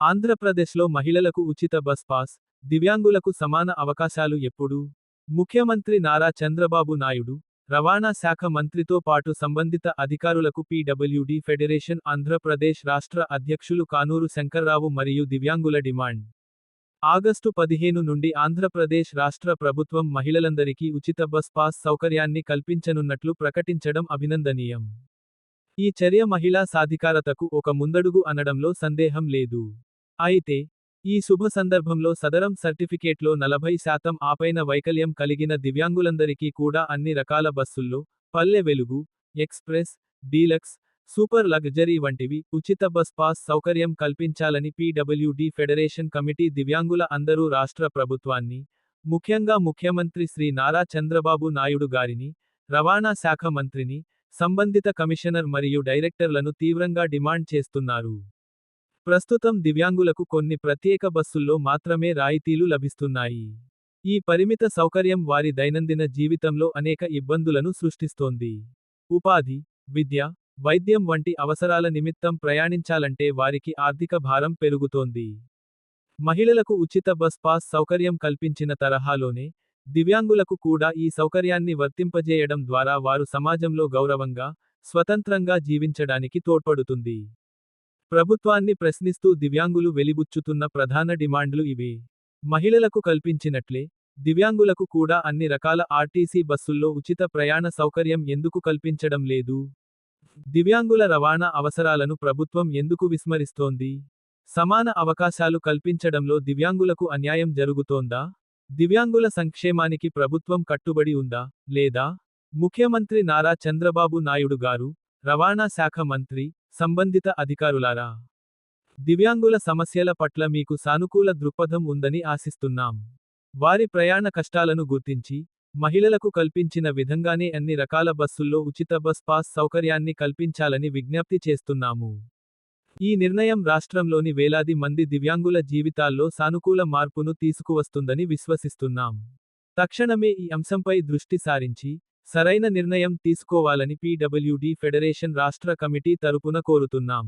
ఆంధ్రప్రదేశ్లో మహిళలకు ఉచిత బస్ పాస్ దివ్యాంగులకు సమాన అవకాశాలు ఎప్పుడూ? ముఖ్యమంత్రి నారా చంద్రబాబు నాయుడు రవాణా శాఖ మంత్రితో పాటు సంబంధిత అధికారులకు పీడబ్ల్యూడి ఫెడరేషన్ ఆంధ్రప్రదేశ్ రాష్ట్ర అధ్యక్షులు కానూరు శంకర్రావు మరియు దివ్యాంగుల డిమాండ్. ఆగస్టు పదిహేను నుండి ఆంధ్రప్రదేశ్ రాష్ట్ర ప్రభుత్వం మహిళలందరికీ ఉచిత బస్ పాస్ సౌకర్యాన్ని కల్పించనున్నట్లు ప్రకటించడం అభినందనీయం. ఈ చర్య మహిళా సాధికారతకు ఒక ముందడుగు అనడంలో సందేహం లేదు. అయితే ఈ శుభ సందర్భంలో సదరం సర్టిఫికేట్లో నలభై శాతం ఆపైన వైకల్యం కలిగిన దివ్యాంగులందరికీ కూడా అన్ని రకాల బస్సుల్లో Palle Velugu express deluxe super luxury వంటివి ఉచిత బస్ పాస్ సౌకర్యం కల్పించాలని పీడబ్ల్యూడి ఫెడరేషన్ కమిటీ దివ్యాంగుల అందరూ రాష్ట్ర ప్రభుత్వాన్ని ముఖ్యంగా ముఖ్యమంత్రి శ్రీ నారా చంద్రబాబు నాయుడు గారిని రవాణా శాఖ మంత్రిని సంబంధిత కమిషనర్ మరియు డైరెక్టర్లను తీవ్రంగా డిమాండ్ చేస్తున్నారు. ప్రస్తుతం దివ్యాంగులకు కొన్ని ప్రత్యేక బస్సుల్లో మాత్రమే రాయితీలు లభిస్తున్నాయి. ఈ పరిమిత సౌకర్యం వారి దైనందిన జీవితంలో అనేక ఇబ్బందులను సృష్టిస్తోంది. ఉపాధి విద్య వైద్యం వంటి అవసరాల నిమిత్తం ప్రయాణించాలంటే వారికి ఆర్థిక భారం పెరుగుతోంది. మహిళలకు ఉచిత బస్ పాస్ సౌకర్యం కల్పించిన తరహాలోనే దివ్యాంగులకు కూడా ఈ సౌకర్యాన్ని వర్తింపజేయడం ద్వారా వారు సమాజంలో గౌరవంగా స్వతంత్రంగా జీవించడానికి తోడ్పడుతుంది. ప్రభుత్వాన్ని ప్రశ్నిస్తూ దివ్యాంగులు వెలిబుచ్చుతున్న ప్రధాన డిమాండ్లు ఇవే. మహిళలకు కల్పించినట్లే దివ్యాంగులకు కూడా అన్ని రకాల ఆర్టీసీ బస్సుల్లో ఉచిత ప్రయాణ సౌకర్యం ఎందుకు కల్పించడం లేదు? దివ్యాంగుల రవాణా అవసరాలను ప్రభుత్వం ఎందుకు విస్మరిస్తోంది? సమాన అవకాశాలు కల్పించడంలో దివ్యాంగులకు అన్యాయం జరుగుతోందా? దివ్యాంగుల సంక్షేమానికి ప్రభుత్వం కట్టుబడి ఉందా లేదా? ముఖ్యమంత్రి నారా చంద్రబాబు నాయుడు గారు రవాణా శాఖ మంత్రి సంబంధిత అధికారులారా దివ్యాంగుల సమస్యల పట్ల మీకు సానుకూల దృక్పథం ఉందని ఆశిస్తున్నాం. వారి ప్రయాణ కష్టాలను గుర్తించి మహిళలకు కల్పించిన విధంగానే అన్ని రకాల బస్సుల్లో ఉచిత బస్ పాస్ సౌకర్యాన్ని కల్పించాలని విజ్ఞప్తి చేస్తున్నాము. ఈ నిర్ణయం రాష్ట్రంలోని వేలాది మంది దివ్యాంగుల జీవితాల్లో సానుకూల మార్పును తీసుకువస్తుందని విశ్వసిస్తున్నాం. తక్షణమే ఈ అంశంపై దృష్టి సారించి సరైన నిర్ణయం తీసుకోవాలని పీడబ్ల్యూడీ ఫెడరేషన్ రాష్ట్ర కమిటీ తరపున కోరుతున్నాం.